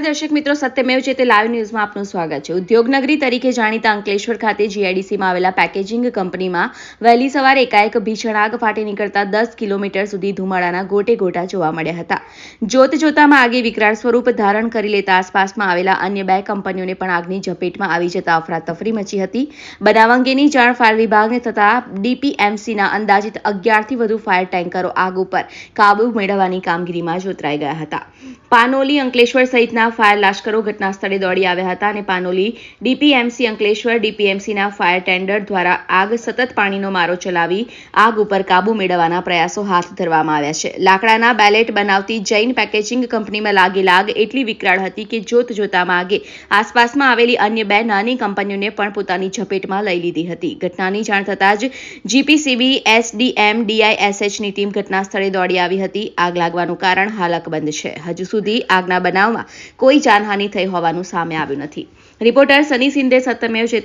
નમસ્કાર દર્શક મિત્રો, સત્યમેવ છે તે લાઈવ ન્યૂઝમાં આપનું સ્વાગત છે. ઉદ્યોગનગરી તરીકે જાણીતા અંકલેશ્વર ખાતે જીઆઈડીસીમાં આવેલા પેકેજિંગ કંપનીમાં વહેલી સવારે એકાએક ભીષણ આગ ફાટી નીકળતા દસ કિલોમીટર સુધી ધુમાડાના ગોટે ગોટા જોવા મળ્યા હતા. જોત જોતામાં આગે વિકરાળ સ્વરૂપ ધારણ કરી લેતા આસપાસમાં આવેલા અન્ય બે કંપનીઓને પણ આગની ઝપેટમાં આવી જતા અફરાતફરી મચી હતી. બનાવ અંગેની જાણ ફાયર વિભાગને થતા ડીપીએમસીના અંદાજિત અગિયારથી વધુ ફાયર ટેન્કરો આગ ઉપર કાબુ મેળવવાની કામગીરીમાં જોતરાઈ ગયા હતા. પાનોલી અંકલેશ્વર સહિતના ફાયર લાશ્કરો ઘટના સ્થળે દોડી આવ્યા હતા અને પાનોલી ડીપીએમસી અંકલેશ્વર ડીપીએમસીના ફાયર ટેન્ડર દ્વારા આગ સતત પાણીનો મારો ચલાવી આગ ઉપર કાબુ મેળવવાના પ્રયાસો હાથ ધરવામાં આવ્યા છે. લાકડાના બેલેટ બનાવતી જૈન પેકેજિંગ કંપનીમાં લાગેલ આગ એટલી વિકરાળ હતી કે જોત જોતામાં આગે. આસપાસમાં આવેલી અન્ય બે નાની કંપનીઓને પણ પોતાની ઝપેટમાં લઈ લીધી હતી. ઘટનાની જાણ થતાં જ જીપીસીબી, એસડીએમ ડીઆઈએસએચની ટીમ ઘટના સ્થળે દોડી આવી હતી. આગ લાગવાનું કારણ હાલ અકબંધ છે. હજુ સુધી આગના બનાવમાં કોઈ જાનહાનિ થઈ હોવાનું સામે આવ્યું નથી. રિપોર્ટર સની સિંધે સત્યમેવ છે